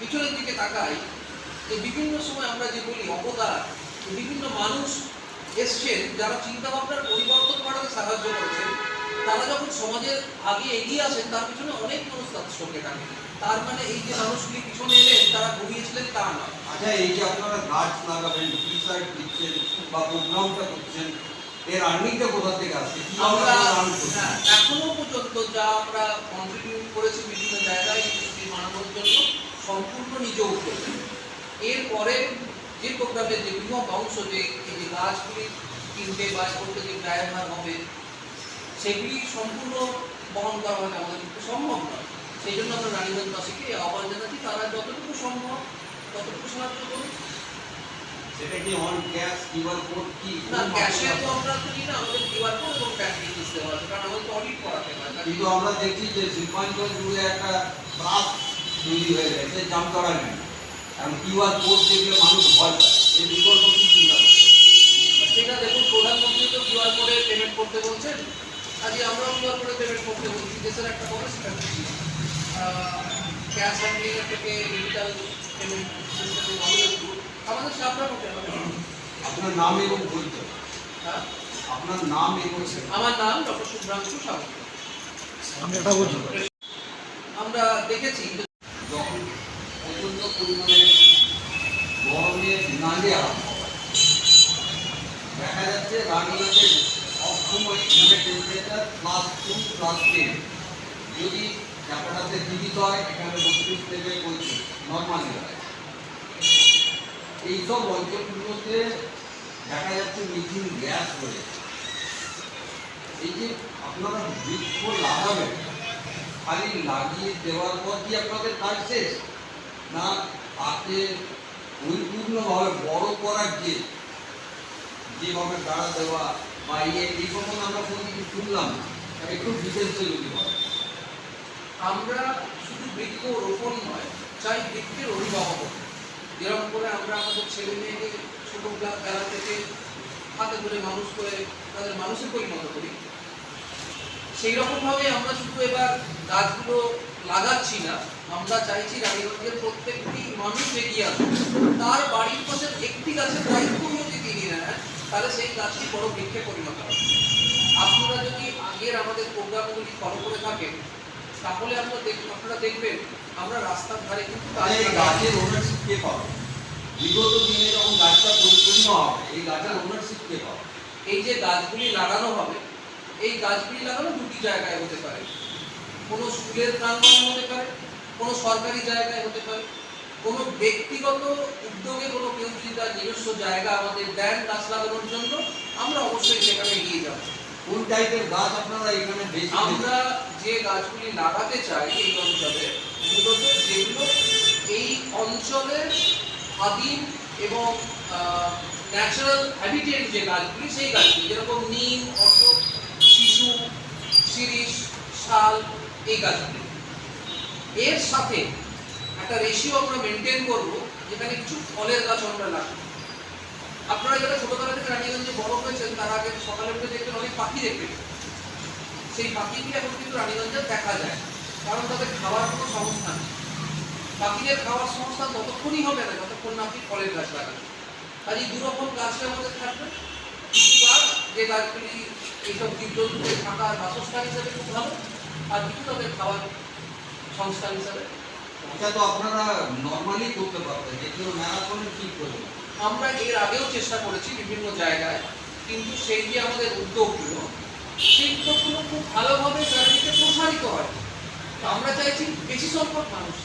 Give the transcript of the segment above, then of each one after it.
পিছনের দিকে তাকাই যে বিভিন্ন সময় আমরা যে বলি অবদান বিভিন্ন মানুষ এসছেন যারা চিন্তা ভাবনার পরিবর্তন করাতে সাহায্য করেছেন। তারা যখন সমাজের আগে এগিয়ে আসেন, তার পিছনে অনেক মানুষ তাদের সঙ্গে থাকে। তার মানে এই যে মানুষগুলি পিছনে এলেন, তারা ঘুরিয়েছিলেন তা নয়। আচ্ছা এই যে আপনারা গাছ লাগাবেন দিচ্ছেন বা প্রোগ্রামটা করছেন এর আর্নিংটা কোথা থেকে আসছে? আমরা হ্যাঁ, এখনও পর্যন্ত যা আমরা কন্ট্রিবিউট করেছি বিভিন্ন জায়গায় ইন্ডাস্ট্রি বানানোর জন্য সম্পূর্ণ নিজ উদ্যোগে এরপরে যে প্রোগ্রামের যে বৃহৎ অংশ যে এই গাছগুলি কিনতে বা করতে যে ব্যয়ভার হবে সেগুলি সম্পূর্ণ বহন করা হয়তো আমাদের পক্ষে সম্ভব নয়। সেই জন্য আমরা রানীগঞ্জবাসীকে আহ্বান জানাচ্ছি তারা যতটুকু সম্ভব ততটুকু সাহায্য সেটা কি অন ক্যাশ কিউআর কোড কি? না ক্যাশে তো আমরা তো নিই না আমাদের কিউআর কোড এবং ক্যাশ দেওয়া আছে কারণ আমাদের অডিট করাতে হয় কিন্তু আমরা দেখছি যে শিল্পাঞ্চল জুড়ে একটা প্রাস তৈরি হয়ে গেছে জামতলা নেই। এখন কিউআর কোড দেখলে মানুষ ভয় পায় এই বিকল্প কি চিন্তা? সেটা দেখুন প্রধানমন্ত্রী তো কিউআর কোডে পেমেন্ট করতে বলছেন আজকে আমরাও কিউআর কোডে পেমেন্ট করতে বলছি দেশের একটা বড় স্ট্র্যাটেজি ক্যাশ হ্যান্ডলিং থেকে ডিজিটাল পেমেন্ট সিস্টেমে আমাদের আপনার নাম এবং পরিচয় হ্যাঁ? আপনার নাম এবং আমার নাম ডক্টর শুভ্রাংশু বলছি। আমরা দেখেছি যখন প্রচণ্ড পরিমাণে গরমে আরম্ভ দেখা যাচ্ছে রানীগঞ্জের সবসময় এখানে temperature plus two plus ten যদি ক্যাপাটাতে জীবিত হয় এখানে বত্রিশ থেকে পঁয়ত্রিশ নর্মালি হয়। এইসব অঞ্চলগুলোতে দেখা যাচ্ছে মিথিন গ্যাস হয়ে এই যে আপনারা বৃক্ষ লাগাবেন, খালি লাগিয়ে দেওয়ার পর কি আপনাদের কাজ শেষ? না তাকে পরিপূর্ণভাবে বড় করার যে, যেভাবে গাড়া দেওয়া বা ইয়ে এই সম্বন্ধে আমরা কোনো কিছু শুনলাম একটু ডিটেলসে যদি বলেন। আমরা শুধু বৃক্ষ রোপণ নয়, চাই বৃক্ষের অভিভাবক। যেরকম করে আমরা আমাদের ছেলে মেয়েকে ছোটো বেলা থেকে হাতে ধরে মানুষ করে তাদের মানুষে পরিণত করি। সেই রকমভাবে আমরা শুধু এবার গাছগুলো লাগাচ্ছি না, আমরা চাইছি রানীগঞ্জের প্রত্যেকটি মানুষ এগিয়ে আসুক। তার বাড়ির পাশের একটি গাছের দায়িত্ব যদি তিনি নেন, তাহলে সেই গাছটি বড় বৃক্ষে পরিণত হবে। আপনারা যদি আগের আমাদের প্রোগ্রামগুলি ফলো করে থাকেন তাহলে আমরা দেখ আপনারা দেখবেন আমরা রাস্তার ধারে কিন্তু তাহলে এই গাছের ওনারশিপ কে পাবে? বিগত দিনে যখন গাছটা পরিপূর্ণ হবে এই গাছের ওনারশিপ কে পাবে? এই যে গাছগুলি লাগানো হবে এই গাছগুলি লাগানো দুটি জায়গায় হতে পারে। কোনো স্কুলের প্রাঙ্গণে হতে পারে কোনো সরকারি জায়গায় হতে পারে। কোনো ব্যক্তিগত উদ্যোগে কোনো কেউ যদি তার নিজস্ব জায়গা আমাদের দেন গাছ লাগানোর জন্য আমরা অবশ্যই সেখানে এগিয়ে যাব। কোন টাইপের গাছ আপনারা এখানে বেশি আমরা যে গাছগুলি লাগাতে চাই এই অঞ্চলে, মূলত যেগুলো এই অঞ্চলের আদিম এবং ন্যাচারাল হ্যাবিটেট যে গাছগুলি, সেই গাছগুলি, যেরকম নিম, অশোক, শিশু, শিরিষ, শাল, এই গাছগুলি। এর সাথে একটা রেশিও আমরা মেনটেন করব, যেখানে কিছু ফলের গাছ আমরা লাগাবো। আপনারা যারা ছোটবেলা থেকে রানীগঞ্জে বড় হয়েছেন তারা আগে সকালে উঠে দেখবেন অনেক পাখি দেখবেন সেই পাখিগুলি এখন কিন্তু রানীগঞ্জে দেখা যায়। কারণ তাদের খাওয়ার কোনো সংস্থা নেই। পাখিদের খাওয়ার সংস্থান ততক্ষণই হবে না, যতক্ষণ না আপনি ফলের গাছ লাগাবেন কাজে দু রকম গাছের আমাদের থাকবে। কিছু গাছ যে গাছগুলি এইসব জীবজন্তুদের থাকার বাসস্থান হিসাবে খুব ভালো, আর কিছু তাদের খাওয়ার সংস্থান হিসাবে। এটা তো আপনারা নর্মালি আমরা এর আগেও চেষ্টা করেছি বিভিন্ন জায়গায় কিন্তু সেই যে আমাদের উদ্যোগগুলো সেই উদ্যোগগুলো খুব ভালোভাবে চারিদিকে প্রসারিত হয়। তো আমরা চাইছি বেশি সংখ্যক মানুষ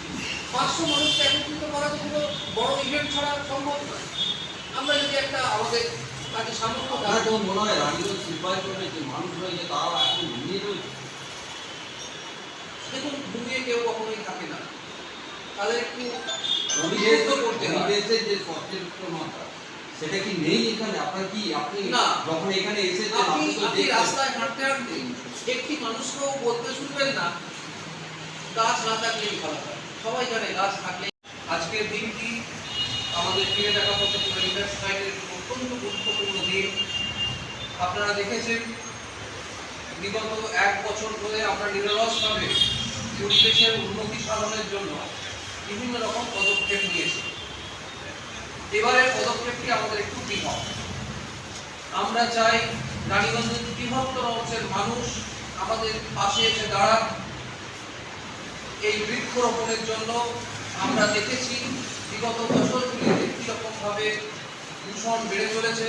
পাঁচশো মানুষকে একত্রিত করা তো কোনো বড় ইভেন্ট ছাড়া সম্ভব নয়। আমরা যদি একটা আমাদের কাছে সামর্থ্য মনে হয় রানীগঞ্জ শিল্পাঞ্চলে যে মানুষ রয়েছে তারাও এখন ঘুমিয়ে রয়েছে? দেখুন ঘুমিয়ে কেউ কখনোই থাকে না। তাদের একটু পরিবেশ উদ্বুদ্ধ করতে হয়। পরিবেশের যে সচেতনতা সেটা কি নেই এখানে? আপনার কি আপনি না। যখন এখানে এসেছেন আপনি আপনি তো আপনি দেখছেন। রাস্তায় হাঁটতে হাঁটতে একটি মানুষকেও বলতে শুনবেন না। গাছ না থাকলেই ভালো হয়। সবাই জানে গাছ থাকলে আজকের দিনটি আমাদের ফিরে দেখা পথে অত্যন্ত গুরুত্বপূর্ণ দিন। আপনারা দেখেছেন বিগত এক বছর ধরে আমরা নিরলসভাবে পরিবেশের উন্নতি সাধনের জন্য বিভিন্ন রকম পদক্ষেপ নিয়েছে। এবারের পদক্ষেপটি আমাদের একটু পৃথক আমরা চাই রানীগঞ্জের বৃহত্তর অংশের মানুষ আমাদের পাশে এসে দাঁড়ান এই বৃক্ষরোপণের জন্য আমরা দেখেছি বিগত বছরগুলিতে কীরকম ভাবে দূষণ বেড়ে চলেছে।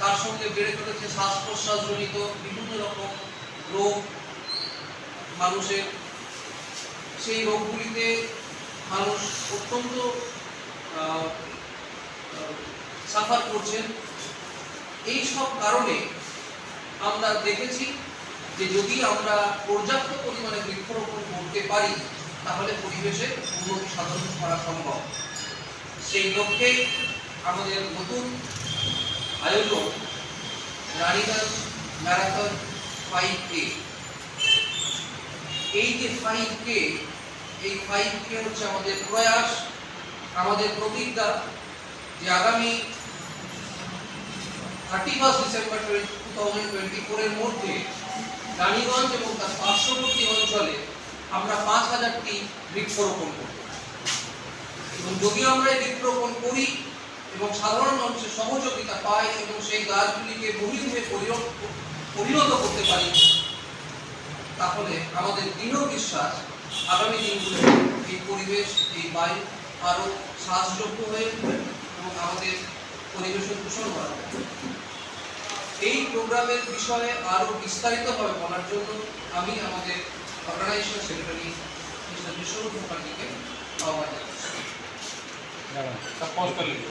তার সঙ্গে বেড়ে চলেছে শ্বাস প্রশ্বাসজনিত বিভিন্ন রকম রোগ মানুষের। সেই রোগগুলিতে মানুষ অত্যন্ত সাফার করছেন। এই সব কারণে আমরা দেখেছি যে যদি আমরা পর্যাপ্ত পরিমাণে বৃক্ষরোপণ করতে পারি, তাহলে পরিবেশের উন্নতি সাধন করা সম্ভব। সেই লক্ষ্যে আমাদের নতুন আয়োজন রানীগঞ্জ ম্যারাথন ফাইভ কে এই যে ফাইভ কে এই ফাইভ কে হচ্ছে আমাদের প্রয়াস, আমাদের প্রতিজ্ঞা যে আগামী thirty first December two thousand twenty ফোরের মধ্যে রানীগঞ্জ এবং তার পার্শ্ববর্তী অঞ্চলে আমরা পাঁচ হাজারটি বৃক্ষরোপণ করব। এবং যদি আমরা এই বৃক্ষরোপণ করি এবং সাধারণ মানুষের সহযোগিতা পাই এবং সেই গাছগুলিকে বহুরূপে পরিণত করতে পারি, তাহলে আমাদের দৃঢ় বিশ্বাস আগামী দিনগুলোতে এই পরিবেশ, এই বায়ু আরও শ্বাসযোগ্য হয়ে উঠবে এবং আমাদের পরিবেশের দূষণ করা এই প্রোগ্রামের বিষয়ে আরও বিস্তারিতভাবে বলার জন্য আমি আমাদের অর্গানাইজেশন সেক্রেটারি মিস্টার বিশ্বরূপ মুখার্জিকে আহ্বান জানাচ্ছি।